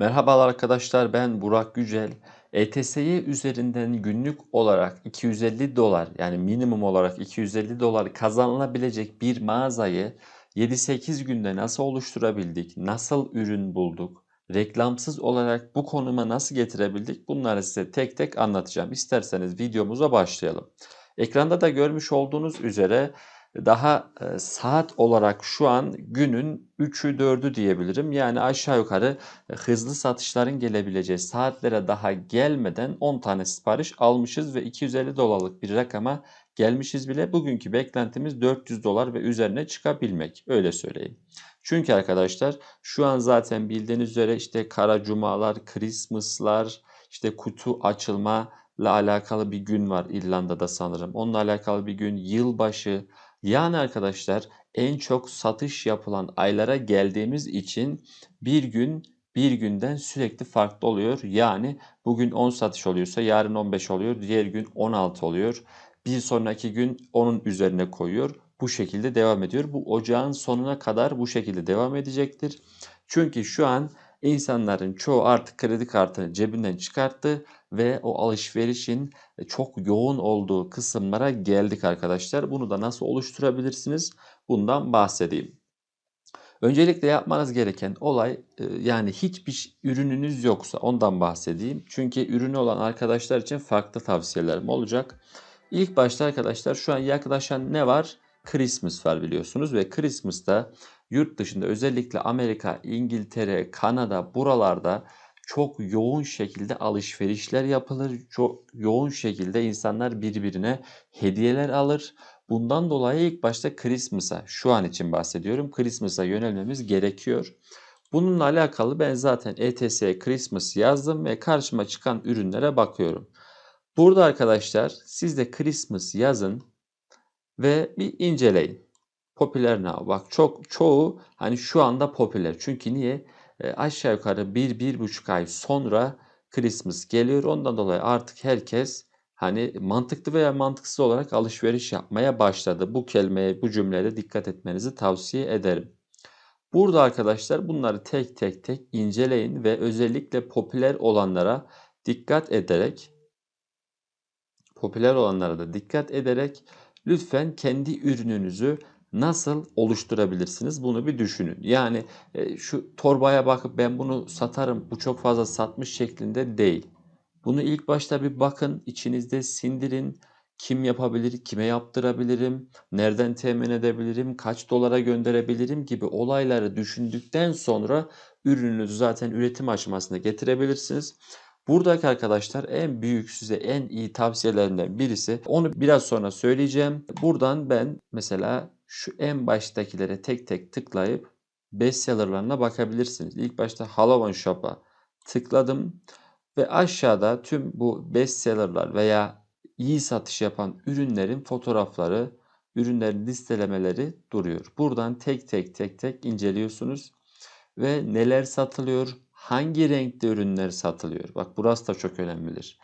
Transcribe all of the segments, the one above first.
Merhabalar arkadaşlar ben Burak Gücel. ETS'ye üzerinden günlük olarak 250 dolar yani minimum olarak 250 dolar kazanılabilecek bir mağazayı 7-8 günde nasıl oluşturabildik, nasıl ürün bulduk, reklamsız olarak bu konuma nasıl getirebildik bunları size tek tek anlatacağım. İsterseniz videomuza başlayalım. Ekranda da görmüş olduğunuz üzere daha e, saat olarak şu an günün 3'ü 4'ü diyebilirim. Yani aşağı yukarı e, hızlı satışların gelebileceği saatlere daha gelmeden 10 tane sipariş almışız ve 250 dolarlık bir rakama gelmişiz bile. Bugünkü beklentimiz 400 dolar ve üzerine çıkabilmek. Öyle söyleyeyim. Çünkü arkadaşlar şu an zaten bildiğiniz üzere işte kara cumalar, Christmas'lar, işte kutu açılma ile alakalı bir gün var İrlanda'da sanırım. Onunla alakalı bir gün yılbaşı, yani arkadaşlar en çok satış yapılan aylara geldiğimiz için bir gün bir günden sürekli farklı oluyor. Yani bugün 10 satış oluyorsa yarın 15 oluyor, diğer gün 16 oluyor. Bir sonraki gün onun üzerine koyuyor. Bu şekilde devam ediyor. Bu ocağın sonuna kadar bu şekilde devam edecektir. Çünkü şu an insanların çoğu artık kredi kartını cebinden çıkarttı ve o alışverişin çok yoğun olduğu kısımlara geldik arkadaşlar. Bunu da nasıl oluşturabilirsiniz? Bundan bahsedeyim. Öncelikle yapmanız gereken olay e, yani hiçbir ürününüz yoksa ondan bahsedeyim. Çünkü ürünü olan arkadaşlar için farklı tavsiyelerim olacak. İlk başta arkadaşlar şu an yaklaşan ne var? Christmas var biliyorsunuz ve Christmas'ta yurt dışında özellikle Amerika, İngiltere, Kanada buralarda çok yoğun şekilde alışverişler yapılır. Çok yoğun şekilde insanlar birbirine hediyeler alır. Bundan dolayı ilk başta Christmas'a şu an için bahsediyorum. Christmas'a yönelmemiz gerekiyor. Bununla alakalı ben zaten ETS'ye Christmas yazdım ve karşıma çıkan ürünlere bakıyorum. Burada arkadaşlar siz de Christmas yazın ve bir inceleyin. Popüler ne? Bak çok çoğu hani şu anda popüler. Çünkü niye? E, aşağı yukarı 1-1,5 ay sonra Christmas geliyor. Ondan dolayı artık herkes hani mantıklı veya mantıksız olarak alışveriş yapmaya başladı. Bu kelimeye, bu cümlede dikkat etmenizi tavsiye ederim. Burada arkadaşlar bunları tek tek tek inceleyin ve özellikle popüler olanlara dikkat ederek popüler olanlara da dikkat ederek lütfen kendi ürününüzü nasıl oluşturabilirsiniz? Bunu bir düşünün. Yani e, şu torbaya bakıp ben bunu satarım, bu çok fazla satmış şeklinde değil. Bunu ilk başta bir bakın, içinizde sindirin. Kim yapabilir, kime yaptırabilirim, nereden temin edebilirim, kaç dolara gönderebilirim gibi olayları düşündükten sonra ürününüzü zaten üretim aşamasına getirebilirsiniz. Buradaki arkadaşlar en büyük size en iyi tavsiyelerinden birisi. Onu biraz sonra söyleyeceğim. Buradan ben mesela şu en baştakilere tek tek tıklayıp bestsellerlarına bakabilirsiniz. İlk başta Halloween Shop'a tıkladım ve aşağıda tüm bu bestsellerlar veya iyi satış yapan ürünlerin fotoğrafları, ürünlerin listelemeleri duruyor. Buradan tek tek tek tek inceliyorsunuz ve neler satılıyor, hangi renkte ürünler satılıyor. Bak burası da çok önemlidir.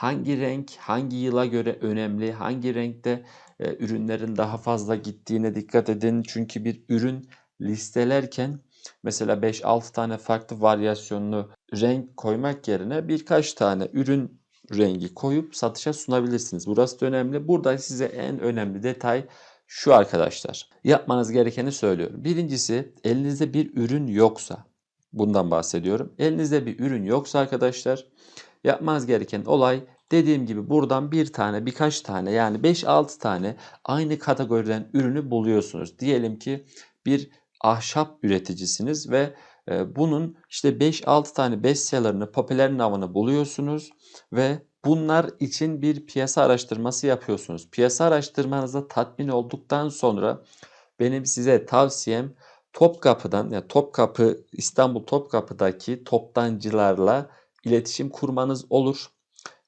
Hangi renk hangi yıla göre önemli, hangi renkte e, ürünlerin daha fazla gittiğine dikkat edin. Çünkü bir ürün listelerken mesela 5-6 tane farklı varyasyonlu renk koymak yerine birkaç tane ürün rengi koyup satışa sunabilirsiniz. Burası da önemli. Burada size en önemli detay şu arkadaşlar. Yapmanız gerekeni söylüyorum. Birincisi elinizde bir ürün yoksa bundan bahsediyorum. Elinizde bir ürün yoksa arkadaşlar yapmanız gereken olay dediğim gibi buradan bir tane birkaç tane yani 5-6 tane aynı kategoriden ürünü buluyorsunuz. Diyelim ki bir ahşap üreticisiniz ve e, bunun işte 5-6 tane bestsellerını, popüler navını buluyorsunuz ve bunlar için bir piyasa araştırması yapıyorsunuz. Piyasa araştırmanızda tatmin olduktan sonra benim size tavsiyem Topkapı'dan yani Topkapı İstanbul Topkapı'daki toptancılarla iletişim kurmanız olur.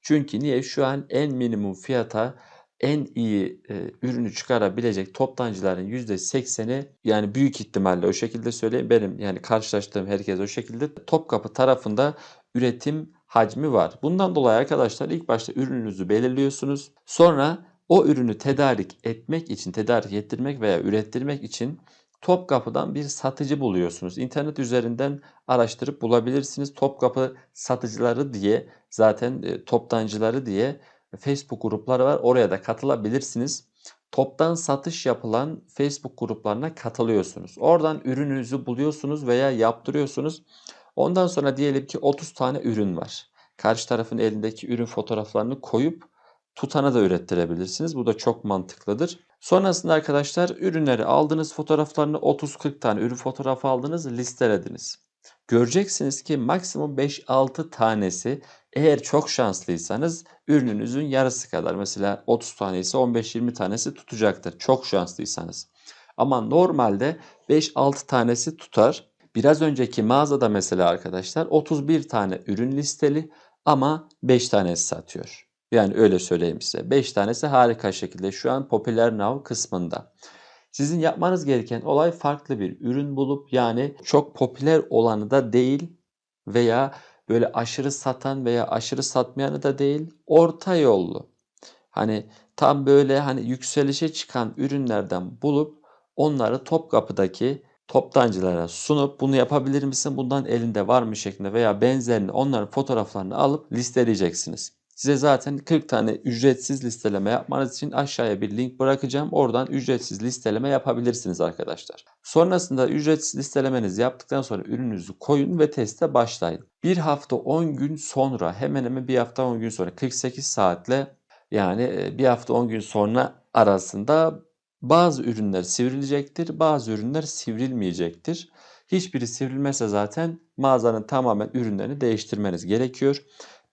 Çünkü niye? Şu an en minimum fiyata en iyi e, ürünü çıkarabilecek toptancıların %80'i yani büyük ihtimalle o şekilde söyleyeyim benim yani karşılaştığım herkes o şekilde Topkapı tarafında üretim hacmi var. Bundan dolayı arkadaşlar ilk başta ürününüzü belirliyorsunuz. Sonra o ürünü tedarik etmek için, tedarik ettirmek veya ürettirmek için Topkapı'dan bir satıcı buluyorsunuz. İnternet üzerinden araştırıp bulabilirsiniz. Topkapı satıcıları diye zaten e, toptancıları diye Facebook grupları var. Oraya da katılabilirsiniz. Toptan satış yapılan Facebook gruplarına katılıyorsunuz. Oradan ürününüzü buluyorsunuz veya yaptırıyorsunuz. Ondan sonra diyelim ki 30 tane ürün var. Karşı tarafın elindeki ürün fotoğraflarını koyup tutana da ürettirebilirsiniz. Bu da çok mantıklıdır. Sonrasında arkadaşlar ürünleri aldınız fotoğraflarını 30-40 tane ürün fotoğrafı aldınız listelediniz. Göreceksiniz ki maksimum 5-6 tanesi eğer çok şanslıysanız ürününüzün yarısı kadar mesela 30 tane ise 15-20 tanesi tutacaktır çok şanslıysanız. Ama normalde 5-6 tanesi tutar. Biraz önceki mağazada mesela arkadaşlar 31 tane ürün listeli ama 5 tanesi satıyor. Yani öyle söyleyeyim size. 5 tanesi harika şekilde şu an Popüler Now kısmında. Sizin yapmanız gereken olay farklı bir ürün bulup yani çok popüler olanı da değil veya böyle aşırı satan veya aşırı satmayanı da değil orta yollu. Hani tam böyle hani yükselişe çıkan ürünlerden bulup onları Topkapı'daki toptancılara sunup bunu yapabilir misin? Bundan elinde var mı şeklinde veya benzerini onların fotoğraflarını alıp listeleyeceksiniz. Size zaten 40 tane ücretsiz listeleme yapmanız için aşağıya bir link bırakacağım. Oradan ücretsiz listeleme yapabilirsiniz arkadaşlar. Sonrasında ücretsiz listelemenizi yaptıktan sonra ürününüzü koyun ve teste başlayın. Bir hafta 10 gün sonra hemen hemen bir hafta 10 gün sonra 48 saatle yani bir hafta 10 gün sonra arasında bazı ürünler sivrilecektir, bazı ürünler sivrilmeyecektir. Hiçbiri sivrilmezse zaten mağazanın tamamen ürünlerini değiştirmeniz gerekiyor.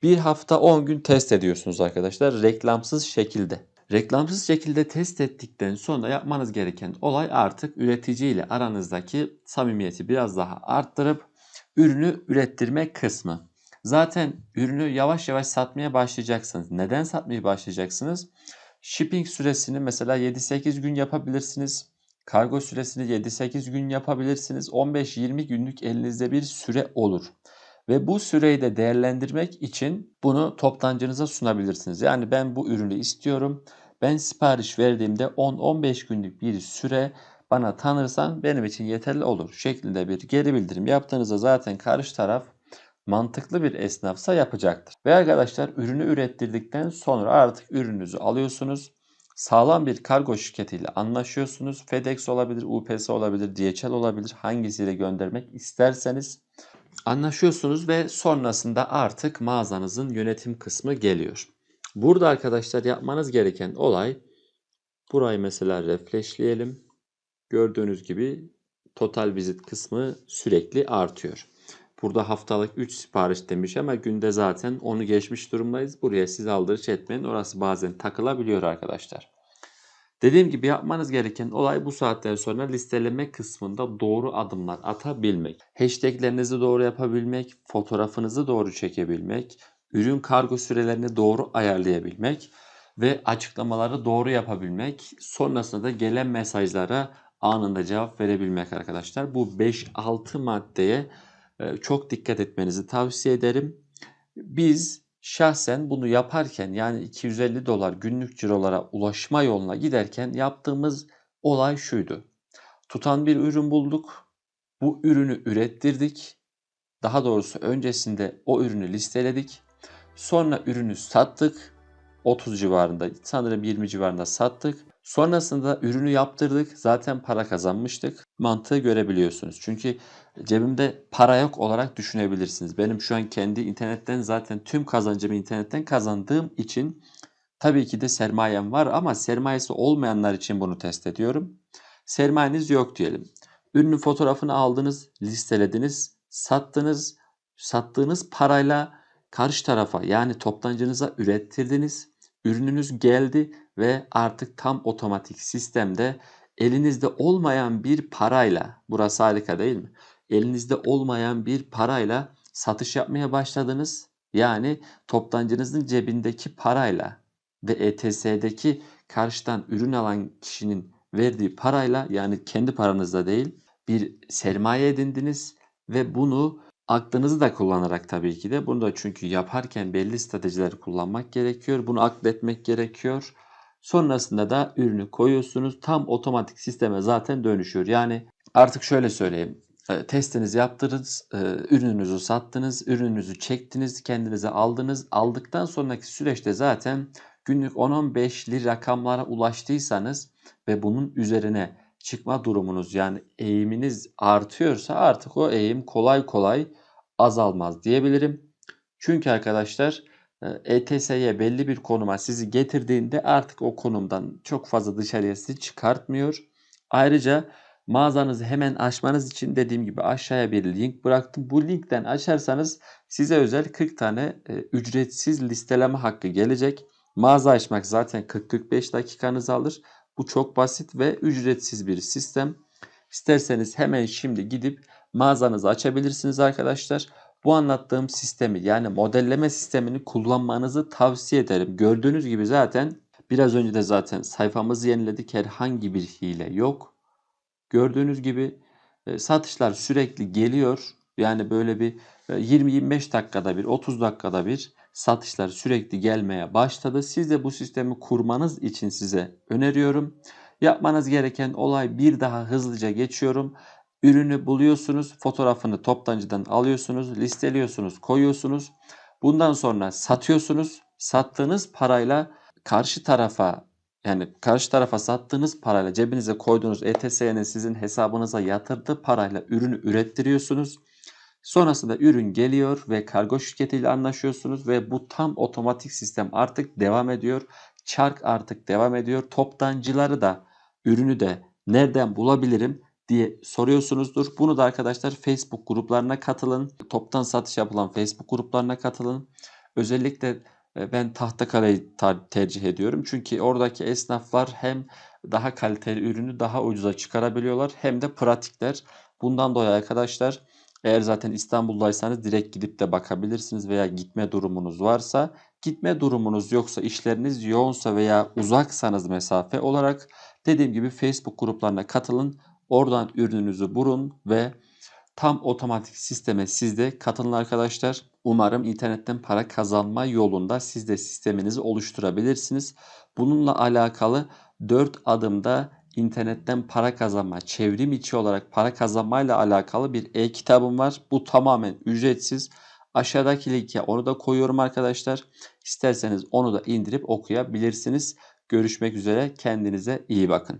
Bir hafta 10 gün test ediyorsunuz arkadaşlar reklamsız şekilde. Reklamsız şekilde test ettikten sonra yapmanız gereken olay artık üretici ile aranızdaki samimiyeti biraz daha arttırıp ürünü ürettirme kısmı. Zaten ürünü yavaş yavaş satmaya başlayacaksınız. Neden satmaya başlayacaksınız? Shipping süresini mesela 7-8 gün yapabilirsiniz. Kargo süresini 7-8 gün yapabilirsiniz. 15-20 günlük elinizde bir süre olur. Ve bu süreyi de değerlendirmek için bunu toptancınıza sunabilirsiniz. Yani ben bu ürünü istiyorum. Ben sipariş verdiğimde 10-15 günlük bir süre bana tanırsan benim için yeterli olur şeklinde bir geri bildirim yaptığınızda zaten karşı taraf mantıklı bir esnafsa yapacaktır. Ve arkadaşlar ürünü ürettirdikten sonra artık ürününüzü alıyorsunuz. Sağlam bir kargo şirketiyle anlaşıyorsunuz. FedEx olabilir, UPS olabilir, DHL olabilir. Hangisiyle göndermek isterseniz anlaşıyorsunuz ve sonrasında artık mağazanızın yönetim kısmı geliyor. Burada arkadaşlar yapmanız gereken olay burayı mesela refreshleyelim. Gördüğünüz gibi total vizit kısmı sürekli artıyor. Burada haftalık 3 sipariş demiş ama günde zaten onu geçmiş durumdayız. Buraya siz aldırış etmeyin. Orası bazen takılabiliyor arkadaşlar. Dediğim gibi yapmanız gereken olay bu saatten sonra listeleme kısmında doğru adımlar atabilmek. Hashtaglerinizi doğru yapabilmek, fotoğrafınızı doğru çekebilmek, ürün kargo sürelerini doğru ayarlayabilmek ve açıklamaları doğru yapabilmek. Sonrasında da gelen mesajlara anında cevap verebilmek arkadaşlar. Bu 5-6 maddeye e, çok dikkat etmenizi tavsiye ederim. Biz şahsen bunu yaparken yani 250 dolar günlük cirolara ulaşma yoluna giderken yaptığımız olay şuydu. Tutan bir ürün bulduk. Bu ürünü ürettirdik. Daha doğrusu öncesinde o ürünü listeledik. Sonra ürünü sattık. 30 civarında sanırım 20 civarında sattık. Sonrasında ürünü yaptırdık. Zaten para kazanmıştık. Mantığı görebiliyorsunuz. Çünkü cebimde para yok olarak düşünebilirsiniz. Benim şu an kendi internetten zaten tüm kazancımı internetten kazandığım için tabii ki de sermayem var ama sermayesi olmayanlar için bunu test ediyorum. Sermayeniz yok diyelim. Ürünün fotoğrafını aldınız, listelediniz, sattınız. Sattığınız parayla karşı tarafa yani toptancınıza ürettirdiniz. Ürününüz geldi ve artık tam otomatik sistemde elinizde olmayan bir parayla, burası harika değil mi? Elinizde olmayan bir parayla satış yapmaya başladınız. Yani toptancınızın cebindeki parayla ve ETS'deki karşıdan ürün alan kişinin verdiği parayla yani kendi paranızda değil bir sermaye edindiniz ve bunu aklınızı da kullanarak tabii ki de bunu da çünkü yaparken belli stratejiler kullanmak gerekiyor. Bunu akletmek gerekiyor. Sonrasında da ürünü koyuyorsunuz. Tam otomatik sisteme zaten dönüşüyor. Yani Artık şöyle söyleyeyim. E, testinizi yaptınız, e, ürününüzü sattınız, ürününüzü çektiniz, kendinize aldınız. Aldıktan sonraki süreçte zaten günlük 10-15'li rakamlara ulaştıysanız ve bunun üzerine çıkma durumunuz yani eğiminiz artıyorsa artık o eğim kolay kolay azalmaz diyebilirim. Çünkü arkadaşlar ETS'ye belli bir konuma sizi getirdiğinde artık o konumdan çok fazla dışarıya sizi çıkartmıyor. Ayrıca mağazanızı hemen açmanız için dediğim gibi aşağıya bir link bıraktım. Bu linkten açarsanız size özel 40 tane e, ücretsiz listeleme hakkı gelecek. Mağaza açmak zaten 40-45 dakikanızı alır. Bu çok basit ve ücretsiz bir sistem. İsterseniz hemen şimdi gidip mağazanızı açabilirsiniz arkadaşlar. Bu anlattığım sistemi yani modelleme sistemini kullanmanızı tavsiye ederim. Gördüğünüz gibi zaten biraz önce de zaten sayfamızı yeniledik. Herhangi bir hile yok. Gördüğünüz gibi e, satışlar sürekli geliyor. Yani böyle bir 20-25 dakikada bir, 30 dakikada bir satışlar sürekli gelmeye başladı. Siz de bu sistemi kurmanız için size öneriyorum. Yapmanız gereken olay bir daha hızlıca geçiyorum. Ürünü buluyorsunuz, fotoğrafını toptancıdan alıyorsunuz, listeliyorsunuz, koyuyorsunuz. Bundan sonra satıyorsunuz. Sattığınız parayla karşı tarafa yani karşı tarafa sattığınız parayla cebinize koyduğunuz ETS'nin sizin hesabınıza yatırdığı parayla ürünü ürettiriyorsunuz. Sonrasında ürün geliyor ve kargo şirketiyle anlaşıyorsunuz ve bu tam otomatik sistem artık devam ediyor. Çark artık devam ediyor. Toptancıları da ürünü de nereden bulabilirim diye soruyorsunuzdur. Bunu da arkadaşlar Facebook gruplarına katılın. Toptan satış yapılan Facebook gruplarına katılın. Özellikle ben Tahtakale'yi tercih ediyorum. Çünkü oradaki esnaflar hem daha kaliteli ürünü daha ucuza çıkarabiliyorlar hem de pratikler. Bundan dolayı arkadaşlar eğer zaten İstanbul'daysanız direkt gidip de bakabilirsiniz veya gitme durumunuz varsa. Gitme durumunuz yoksa işleriniz yoğunsa veya uzaksanız mesafe olarak dediğim gibi Facebook gruplarına katılın. Oradan ürününüzü bulun ve tam otomatik sisteme siz de katılın arkadaşlar. Umarım internetten para kazanma yolunda siz de sisteminizi oluşturabilirsiniz. Bununla alakalı 4 adımda internetten para kazanma, çevrim içi olarak para kazanmayla alakalı bir e-kitabım var. Bu tamamen ücretsiz. Aşağıdaki linke onu da koyuyorum arkadaşlar. İsterseniz onu da indirip okuyabilirsiniz. Görüşmek üzere. Kendinize iyi bakın.